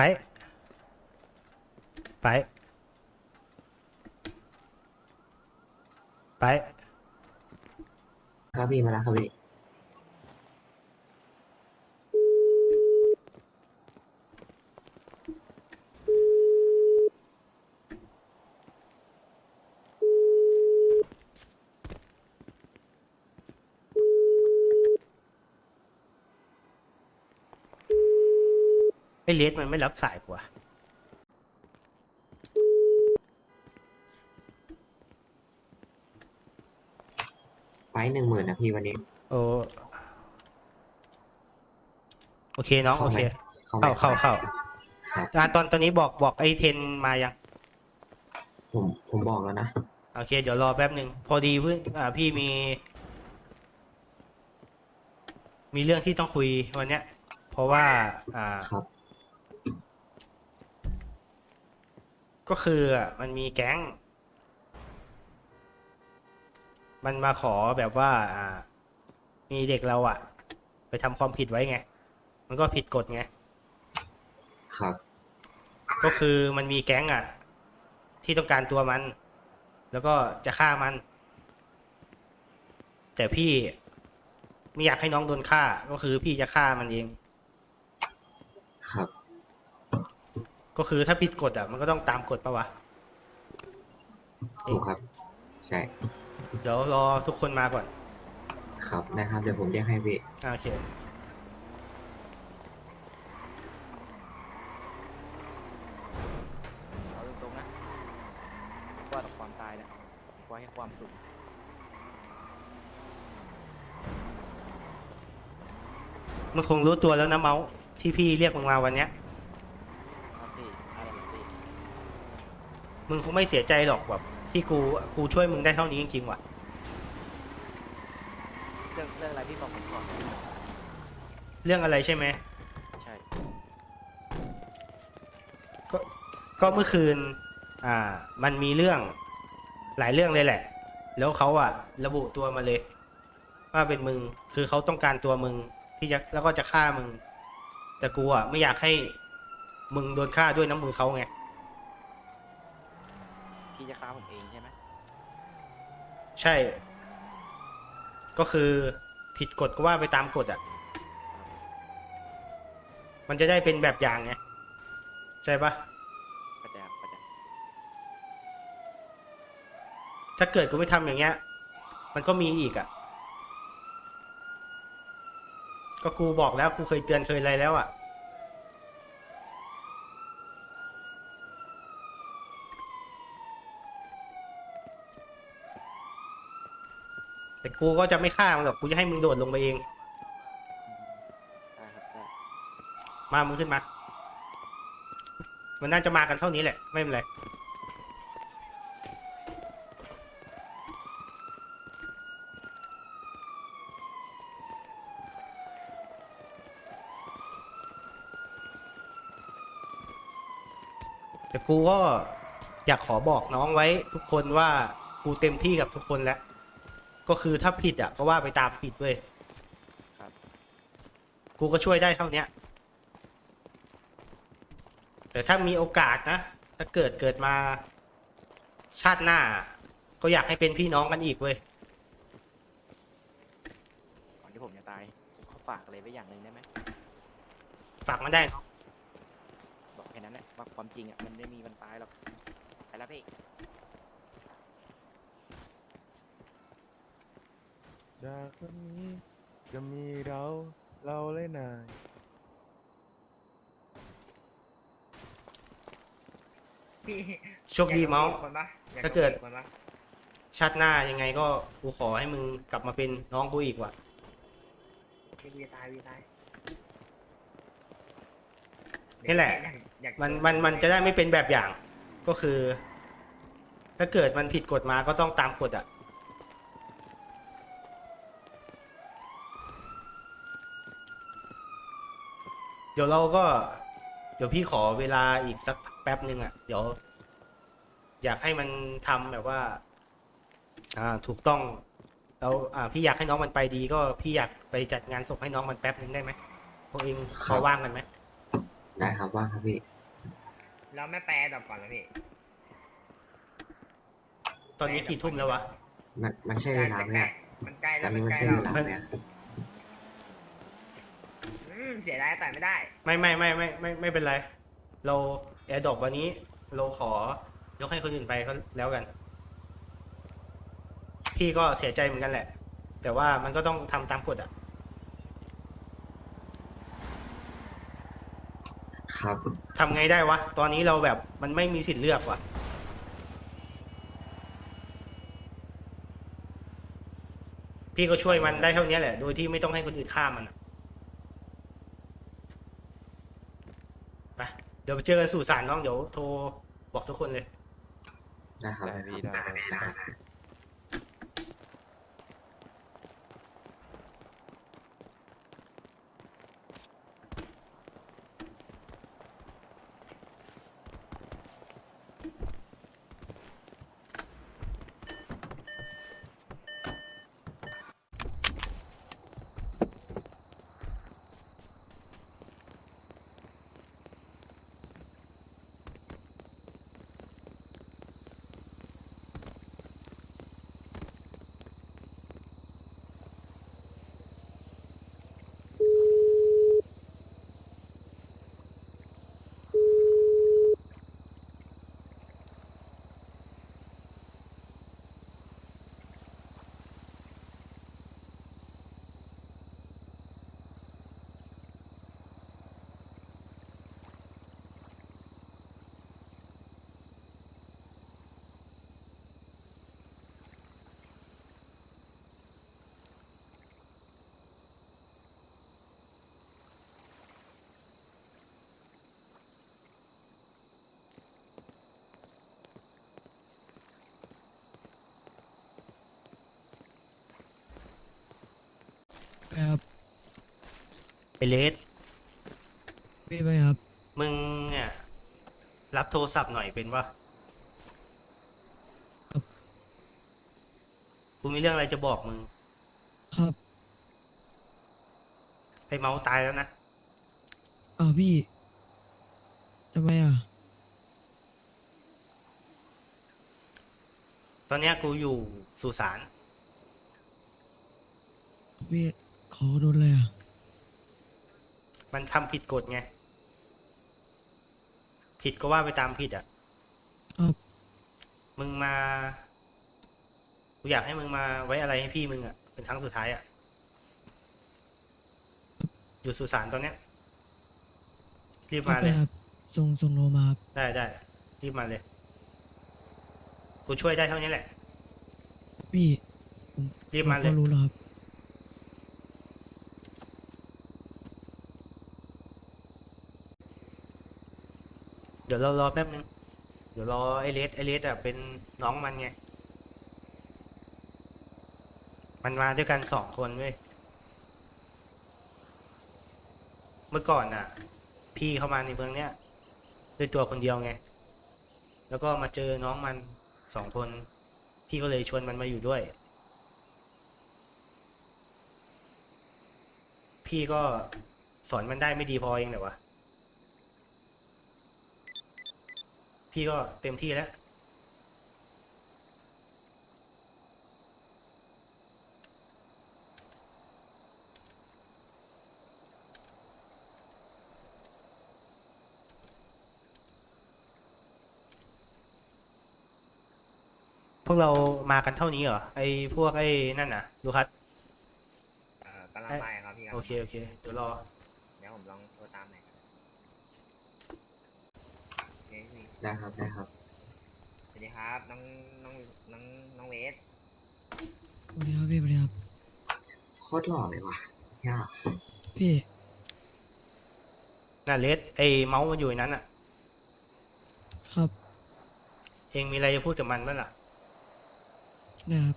ไปไป ไป ครับพี่มาแล้วครับพี่ อ้เลสมันไม่รับสายกว่าไฟหนึ่งหมื่นนะพี่วันนี้ โอโอเคน้องโอเข้าไหมเค เข้าไหมเข้าเข้าเข้าครับอ่าตอนตอนนี้บอกบอกไอ้เทนมายัง ผมผมบอกแล้วนะ โอเค เดี๋ยวรอแป๊บหนึ่งพอดีเพื่อนอ่าพี่มี มีเรื่องที่ต้องคุยวันเนี้ย เพราะว่า อ่า ครับ ก็คืออะมันมีแก๊ง มันมาขอแบบว่า อ่า มีเด็กเราอะไปทำความผิดไว้ไง มันก็ผิดกฎไง ครับ ก็คือมันมีแก๊งอะที่ต้องการตัวมัน แล้วก็จะฆ่ามัน แต่พี่ไม่อยากให้น้องโดนฆ่า ก็คือพี่จะฆ่ามันเอง ครับ ก็คือถ้าผิดกฎอะมันก็ต้องตามกฎปะวะ ถูกครับ ใช่ เดี๋ยวรอทุกคนมาก่อนครับนะครับ เดี๋ยวผมเรียกให้พี่ อ่าโอเค เอาตรงๆนะว่าแต่ความตายเนี่ยว่าให้ความสุขมันคงรู้ตัวแล้วนะเมาส์ที่พี่เรียกมึงมาวันเนี้ย ครับพี่อะไรแบบพี่ มึงคงไม่เสียใจหรอกแบบที่กูกูช่วยมึงได้เท่านี้จริงๆว่ะ เรื่องเรื่องอะไรพี่บอกผมก่อน เรื่องอะไรใช่ไหมใช่ ก็ก็เมื่อคืน อ่า มันมีเรื่องหลายเรื่องเลยแหละ แล้วเขาอะระบุตัวมาเลย ว่าเป็นมึงคือเขาต้องการตัวมึงที่จะแล้วก็จะฆ่ามึง แต่กูอะไม่อยากให้มึงโดนฆ่าด้วยน้ำมือเขาไง พี่จะฆ่าผมเองใช่ไหมใช่ ก็คือผิดกฎก็ว่าไปตามกฎอะมันจะได้เป็นแบบอย่างไง ใช่ปะเข้าใจครับเข้าใจถ้าเกิดกูไม่ทำอย่างเงี้ย มันก็มีอีกอะก็กูบอกแล้วกูเคยเตือนเคยอะไรแล้วอะ แต่กูก็จะไม่ฆ่ามึงหรอกกูจะให้มึงโดดลงไปเอง ได้ครับได้มา มึงขึ้นมา มันน่าจะมากันเท่านี้แหละ ไม่เป็นไร แต่กูก็อยากขอบอกน้องไว้ทุกคนว่ากูเต็มที่กับทุกคนแล้ว ก็คือถ้าผิดอะก็ว่าไปตามผิดเว้ยครับ กูก็ช่วยได้เท่าเนี้ย แต่ถ้ามีโอกาสนะ ถ้าเกิดเกิดมาชาติหน้า ก็อยากให้เป็นพี่น้องกันอีกเว้ย ก่อนที่ผมจะตายผมขอฝากอะไรไว้อย่างหนึ่งได้ไหมฝากมาได้เนอะบอกแค่นั้นแหละว่าความจริงอะมันไม่มีวันตายหรอกไปแล้วพี่ จากวันนี้จะมีเราเราเลยนาย พี่โชคดีเมาส์ คนปะอยถ้าเกิด คนปะชาติหน้ายังไงก็กูขอให้มึงกลับมาเป็นน้องกูอีกว่ะ พี่วีตายวีตายนี่แหละ อยากอยากมันมันมันจะได้ไม่เป็นแบบอย่าง ก็คือ ถ้าเกิดมันผิดกฎมาก็ต้องตามกฎอะ เดี๋ยวเราก็ เดี๋ยวพี่ขอเวลาอีกสักแป๊บหนึ่งอะ เดี๋ยว อยากให้มันทำแบบว่า อ่าถูกต้องแล้วอ่าพี่อยากให้น้องมันไปดี ก็พี่อยากไปจัดงานศพให้น้องมันแป๊บหนึ่งได้ไหมพวกเองพอว่างกันไหมได้ครับว่างครับพี่เราไม่แปลดอกก่อนนะพี่ตอนนี้กี่ทุ่มแล้ววะ มันมันใช่เวลาไหมอะมันใกล้ตแล้อวนมันี้นมันใกล้ใช่แล้เววลาไหมอะอืม เสียดายแต่ไม่ได้ ไม่ไม่ไม่ไม่ไม่ไม่เป็นไร เราแอร์ดรอปวันนี้ เราขอยกให้คนอื่นไปก็แล้วกัน พี่ก็เสียใจเหมือนกันแหละ แต่ว่ามันก็ต้องทำตามกฎอะครับ ทำไงได้วะ ตอนนี้เราแบบมันไม่มีสิทธิ์เลือกวะพี่ก็ช่วยมันได้เท่านี้แหละ โดยที่ไม่ต้องให้คนอื่นฆ่ามันอะไปเดี๋ยวไปเจอกันสู่ศาลน้องเดี๋ยวโทรบอกทุกคนเลยได้ครับ ได้พี่ได้ได้ ครับครับไอเลสพี่ไปครับ มึงเนี่ยรับโทรศัพท์หน่อยเป็นวะครับ กูมีเรื่องอะไรจะบอกมึง ครับไอเมาส์ตายแล้วนะ อ้าวพี่ทำไมอะตอนเนี้ยกูอยู่สุสานพี่ ขอโดนเลยอะมันทำผิดกฎไง ผิดก็ว่าไปตามผิดอะครับมึงมากูอยากให้มึงมาไว้อะไรให้พี่มึงอะ เป็นครั้งสุดท้ายอะ อยู่สุสานตอนเนี้ย รีบครัมาบเลไปย ครับส่งส่งโลมาครับได้ได้รีบมาเลย กูช่วยได้เท่านี้แหละ พี่ผมรีบมาเลยก็รู้แล้วครับ ดี๋ยวเรารอแป๊บนึง เดี๋ยวรอไอเลสไอเลสอะเป็นน้องมันไง มันมาด้วยกันสองคนเว้ย เมื่อก่อนน่ะ พี่เข้ามาในเมืองเนี้ยด้วยตัวคนเดียวไง แล้วก็มาเจอน้องมันสองคน พี่ก็เลยชวนมันมาอยู่ด้วย พี่ก็สอนมันได้ไม่ดีพอเองเหรอวะ พี่ก็เต็มที่แล้วพวกเรามากันเท่านี้เหรอไอพวกไอ้นั่นน่ะลูคัสเอ่อกำลังไปครับพี่ครับโอเคโอเคเดี๋ยวรอเดี๋ยวผมลองโทรตามหน่อยครับโอ เคพี่ได้ครับได้ครับ สวัสดีครับน้องน้องน้องน้องเวสสวัสดีครับพี่สวัสดีครับโคตรหล่อเลยว่ะย่าพี่น่ะเลสไอเมาส์มันอยู่ในนั้นอะ ครับเองมีอะไรจะพูดกับมันบ้างล่ะนะครับ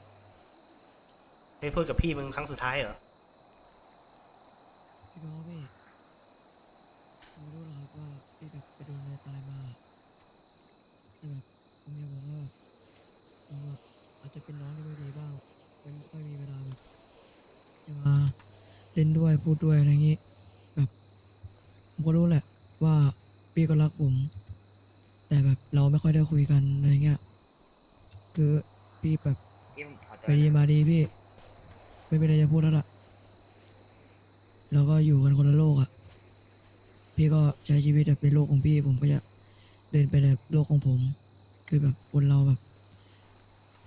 ให้พูดกับพี่มึงครั้งสุดท้ายเหรอพี่บอกพี่ผมไม่รู้หรอกครับว่าพี่แบบไปโดนอะไรตายมาแต่แบบผมอยากบอกว่าผมอะอา จจะเป็นน้องที่ไม่ดีบ้างไม่ค่อยมีเวลาแบบจะมาเล่นด้วยพูดด้วยอะไรอย่างงี้ แบบผมก็รู้แหละผว่าพี่ก็รักผม แต่แบบเราไม่ค่อยได้คุยกันอะไรเงี้ยคือพี่แบบพี่ผมขอตัวไปดีมาดีพี่ ไม่เป็นไรจะพูดแล้วล่ะเราก็อยู่กันคนละโลกอะ่ะ พี่ก็ใช้ชีวิตแบบในโลกของพี่ผมก็จะเดินไปในโลกของผม คือแบบคนเราแบบ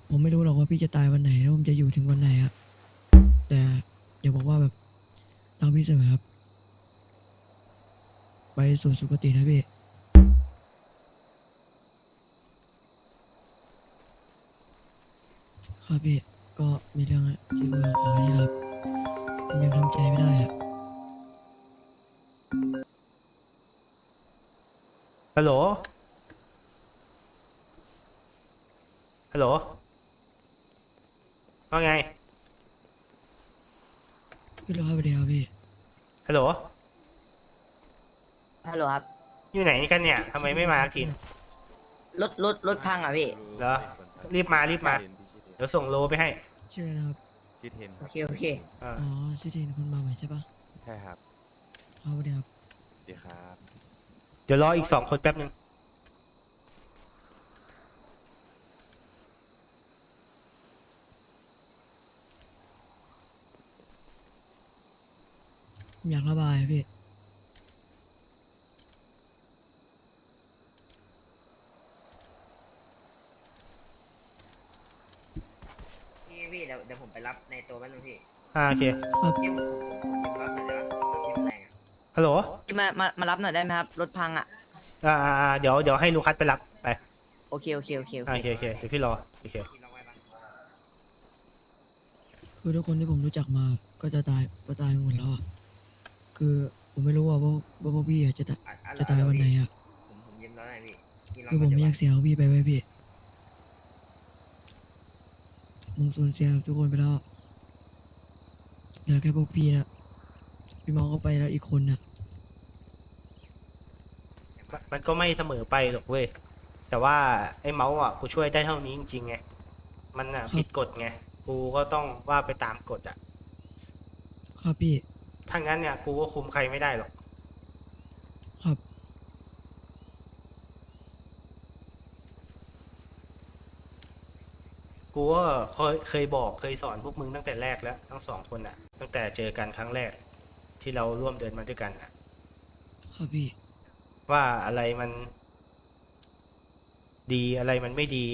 ผมไม่รู้หรอกว่าพี่จะตายวันไหนแล้วผมจะอยู่ถึงวันไหนอะแต่อย่าบอกว่าแบบรักพี่เสมอครับ ไปสู่สุคตินะพี่ครับพี่ก็มีเรื่องที่คุยขอให้รับผมยังทำใจไม่ได้อะฮัลโหล ฮัลโหล ว่าไงพี่รอครับเดียวพี่ฮัลโหลฮัลโหลครับ อยู่ไหนกันเนี่ยทำไมไม่มาสักทีรถรถรถพังอะพี่ เหรอ รีบมารีบมา เดี๋ยวส่งโลไปให้ ชื่ออะไรนะครับชื่อเทนคโอรับเคโอเคอ่าอ๋อชื่อเทนคนมาใหม่ใช่ปะใช่ครับครับเดียวครับดีครับ เดี๋ยวรออีกสองคนแป๊บหนึ่ง อยากระบายอะพี่ พี่พี่เดี๋ยวเดี๋ยวผมไปรับในตัวแป๊บนึงพี่อ่าโอเคครับพี่ผมผมผมรับหน่อยได้ปะพี่มันแรงอะฮัลโหลพี่มา มา มารับหน่อยได้ไหมครับ รถพังอะ อ่าอ่าอ่าเดี๋ยวเดี๋ยวให้ลูคัสไปรับไปโอเค โอเค โอเคโออ่าเคโอเคโอเคเดี๋ยวพี่รอ โอเค พี่ลองไว้ปะคือทุกคนที่ผมรู้จักมาก็จะตายก็ตายหมดแล้วอะ คือผมไม่รู้ว่าว่าว่าพวกพี่อะจะตายอะอ่จะตายวันไหนอะผมผมยิ้มแล้วไงพี่พี่ลองคือผมไม่อยากเสียพวกพี่ไปไว้ยพี่ผมสูญเสียทุกคนไปแล้วอะเหลือแค่พวกพี่นะพี่มองเข้าไปแล้วอีกคนน่ะ มันมันก็ไม่เสมอไปหรอกเว้ย แต่ว่าไอ้เมาส์อะ กูช่วยได้เท่านี้จริงๆไง มันอะครับ ผิดกฎไง กูก็ต้องว่าไปตามกฎอะ ครับพี่ ถ้างั้นเนี่ย กูก็คุมใครไม่ได้หรอก ครับ กูก็เคยเคยบอกเคยสอนพวกมึงตั้งแต่แรกแล้วทั้งสองคนอะ ตั้งแต่เจอกันครั้งแรก ที่เราร่วมเดินมาด้วยกันอะ ครับพี่ ว่าอะไรมัน ดีอะไรมันไม่ดี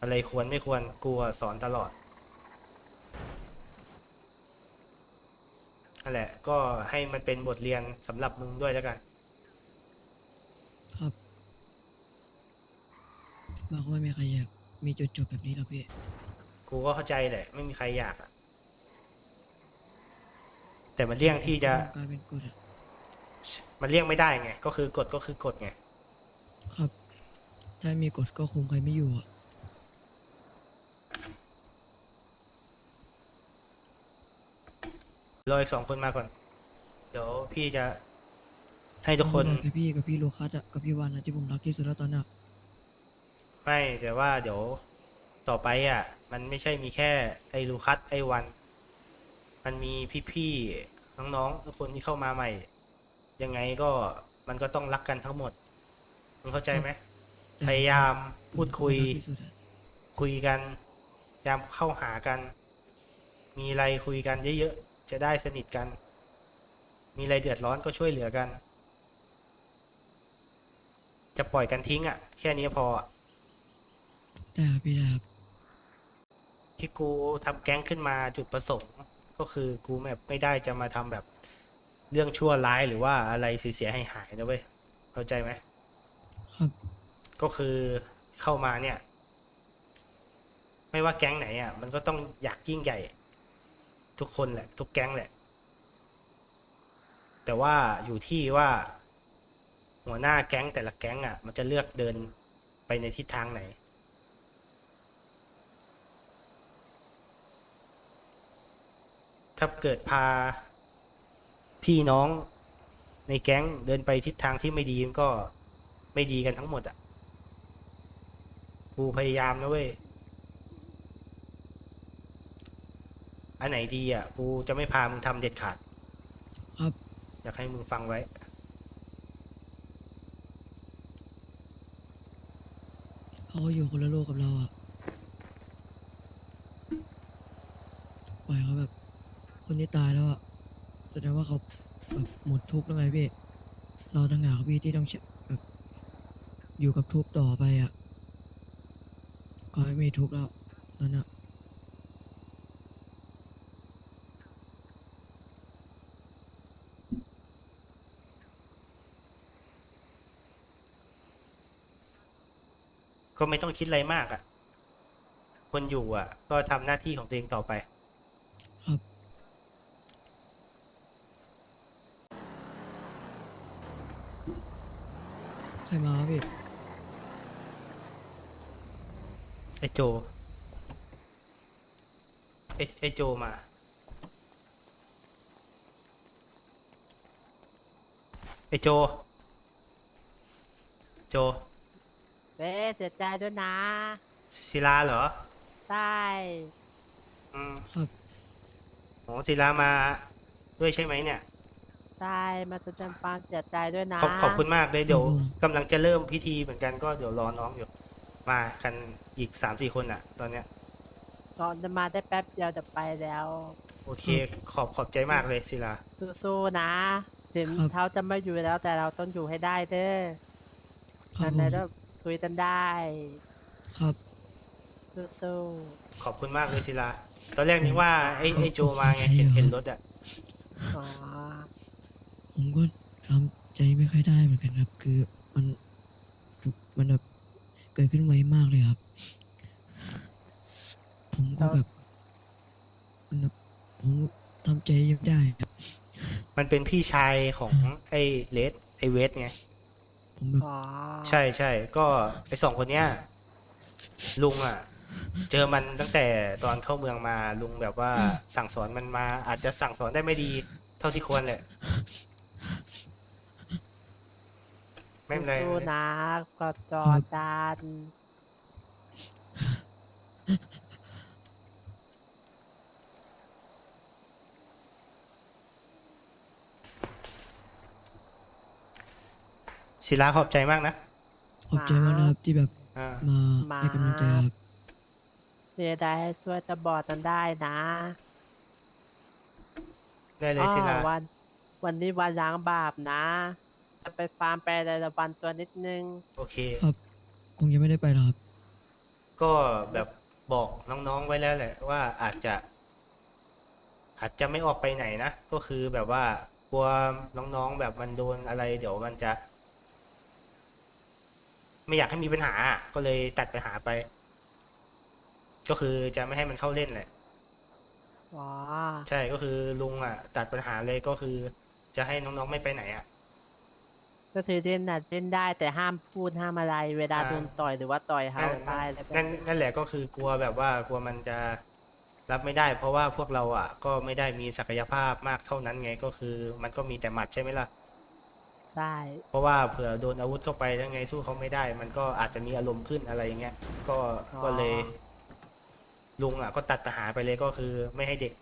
อะไรควรไม่ควรกูอะสอนตลอด นั่นแหละ ก็ให้มันเป็นบทเรียนสำหรับมึงด้วยแล้วกัน ครับบางคนไม่มีใครอยากมีจุดจบแบบนี้หรอกพี่กูก็เข้าใจแหละ ไม่มีใครอยากอะแต่มันเลี่ยงที่จะกลายเป็นกฎอะมันเลี่ยงไม่ได้ไง ก็คือกฎก็คือกฎไง ครับ ถ้ามีกฎก็คุมใครไม่อยู่อะ รออีกสองคนมาก่อน เดี๋ยวพี่จะให้ทุกคนผมบอกแค่พี่กับพี่โลคัสอะกับพี่วันอะที่ผมรักที่สุดแล้วตอนน่ะไม่แต่ว่าเดี๋ยวต่อไปอะ มันไม่ใช่มีแค่ไอ้ลูคัสไอ้วัน มันมีพี่ๆน้องๆทุกคนที่เข้ามาใหม่ ยังไงก็มันก็ต้องรักกันทั้งหมดมึงเข้าใจไหมแต่พยายามพูดคุยผมรักที่สุดอะคุยกันพยายามเข้าหากัน มีอะไรคุยกันเยอะๆ จะได้สนิทกัน มีอะไรเดือดร้อนก็ช่วยเหลือกัน จะปล่อยกันทิ้งอะ แค่นี้พออะแต่ครับพี่นะครับที่กูทำแก๊งขึ้นมาจุดประสงค์ก็คือกูแบบไม่ได้จะมาทำแบบเรื่องชั่วร้ายหรือว่าอะไรเสียหายหายๆนะเว้ยเข้าใจไหมครับก็คือเข้ามาเนี่ย ไม่ว่าแก๊งไหนอะ มันก็ต้องอยากยิ่งใหญ่ ทุกคนแหละ ทุกแก๊งแหละ แต่ว่าอยู่ที่ว่า หัวหน้าแก๊งแต่ละแก๊งอะ มันจะเลือกเดินไปในทิศทางไหน ถ้าเกิดพาพี่น้องในแก๊งเดินไปทิศทางที่ไม่ดีมันก็ไม่ดีกันทั้งหมดอะ กูพยายามนะเว้ย อันไหนดีอะกูจะไม่พามึงทำเด็ดขาด ครับ อยากให้มึงฟังไว้ เขาอยู่คนละโลกกับเราอะปล่อยเขาแบบ คนที่ตายแล้วอะแสดงว่าเขาแบบหมดทุกข์แล้วไงพี่ เราต่างหากพี่ที่ต้องอแบบอยู่กับทุกข์ต่อไปอะก็ไม่มีทุกข์แล้วนั่นอะ ก็ไม่ต้องคิดอะไรมากอะ่ะ คนอยู่อะ ก็ทำหน้าที่ของตัวเองต่อไป ครับ ใครมาวะพี่ ไอโจ ไอไอโจมา ไอโจ โจ เว้เสียใจด้วยนะ ศิลาเหรอใช่อืมครับ โหศิลามาด้วยใช่ไหมเนี่ย ใช่มาแสดงความเสียใจด้วยนะขอบขอบคุณมากเลยเดี๋ยวครับผมกำลังจะเริ่มพิธีเหมือนกันก็เดี๋ยวรอน้องอยู่มากันอีกสามสี่คนอะ ตอนเนี้ยก่อนจะมาได้แป๊บเดียวจะไปแล้ว โอเค ขอบขอบใจมากเลยศิลา สู้ๆนะ ถึงครับ เขาจะไม่อยู่แล้วแต่เราต้องอยู่ให้ได้เด้อครับนั่นผแหละมก็ คุยกันได้ครับ สู้ขอบคุณมากเลยศิลา ตอนแรกนึกว่าไอ้ไอ้โจมาไงใช่เห็นเหรอเห็นรถอะ ๆอ๋อผมก็ทำใจไม่ค่อยได้เหมือนกันครับ คือมันมันแบบเกิดขึ้นไวมากเลยครับ ผมก็แบบมันแบบผมทำใจยังไม่ได้ครับ มันเป็นพี่ชายของไอ้เลสไอ้เวสไงผมแบบ อ๋อใช่ใช่ก็ไอ้สองคนเนี้ยลุงอะ เจอมันตั้งแต่ตอนเข้าเมืองมาลุงแบบว่าสั่งสอนมันมา อาจจะสั่งสอนได้ไม่ดี เท่าที่ควรแหละไม่เป็นไรสู้ๆนะกอดจอดัน ศิลาขอบใจมากนะขอบใจมากนะครับที่แบบอ่ามาให้กำลังใจครับเสียดายให้ช่วยตะบอดกันได้นะได้เลยศิลาอ๋อวัน วันนี้วันล้างบาปนะ จะไปฟาร์มไปอะไรละวันตัวนิดนึง โอเคครับคงยังไม่ได้ไปหรอกครับ ก็แบบบอกน้องๆไว้แล้วแหละว่าอาจจะ อาจจะไม่ออกไปไหนนะ ก็คือแบบว่ากลัวน้องๆแบบมันโดนอะไร เดี๋ยวมันจะ ไม่อยากให้มีปัญหาอะก็เลยตัดปัญหาไป ก็คือจะไม่ให้มันเข้าเล่นแหละอ๋อใช่ก็คือลุงอะ ตัดปัญหาเลยก็คือ จะให้น้องๆไม่ไปไหนอะ ก็คือเล่นน่ะเล่นได้แต่ห้ามพูดห้ามอะไร เวลาอ่า โดนต่อยหรือว่าต่อยเขานั่นตายอะไรแบบนั่นนั่นแหละก็คือกลัวแบบว่ากลัวมันจะรับไม่ได้ เพราะว่าพวกเราอะ ก็ไม่ได้มีศักยภาพมากเท่านั้นไงก็คือ มันก็มีแต่หมัดใช่ไหมล่ะ ใช่ เพราะว่าเผื่อโดนอาวุธเข้าไปแล้วไงสู้เขาไม่ได้ มันก็อาจจะมีอารมณ์ขึ้นอะไรอย่างเงี้ย ก็ก็เลย ลุงอะก็ตัดปัญหาไปเลยก็คือไม่ให้เด็ก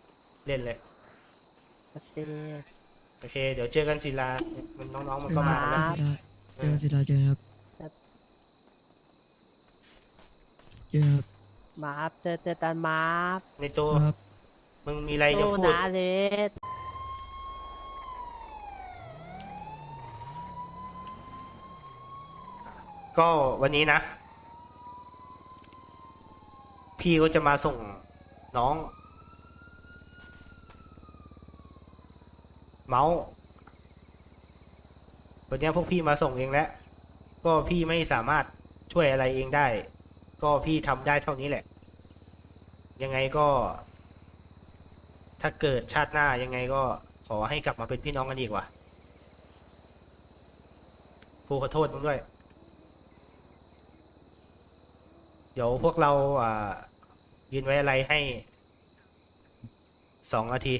เล่นเลย โอเค โอเค เดี๋ยวเจอกันศิลามันน้องๆมันเจก็อมากันแล้วศิลาเจอกันศิลาเจอกันครับเจอครับ มาครับเจอเจอกันมาครับในตัวครับ มึงมีอะไรจะสู้พูด นะเลส ก็วันนี้นะ พี่ก็จะมาส่งน้อง เมาส์วันนี้พวกพี่มาส่งเองแล้วก็พี่ไม่สามารถช่วยอะไรเองได้ ก็พี่ทำได้เท่านี้แหละ ยังไงก็ ถ้าเกิดชาติหน้ายังไงก็ขอให้กลับมาเป็นพี่น้องกันอีกว่ะกูขอโทษมึงด้วย เดี๋ยวพวกเราอ่ายืนไว้อะไรให้สองนาที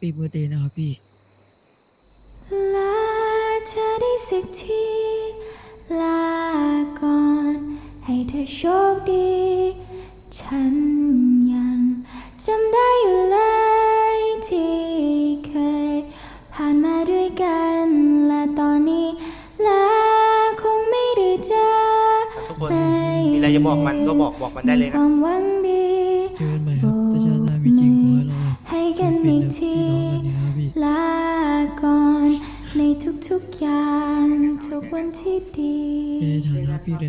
ปีเบอร์เดย์นะครับพี่ ลาเธอได้สักที ลาก่อน ให้เธอโชคดี ฉัน จะบอกมันก็บอกบอกมันได้เลยนะวามหวังดี เจอกันใหม่ครับถ้าชาติหน้ามีจริงขอให้เราให้กันอีกที พี่น้องกันนี้ครับพี่ ลาก่อนในทุกๆอย่าง ทุกวันที่ดี ในฐานะพี่เลย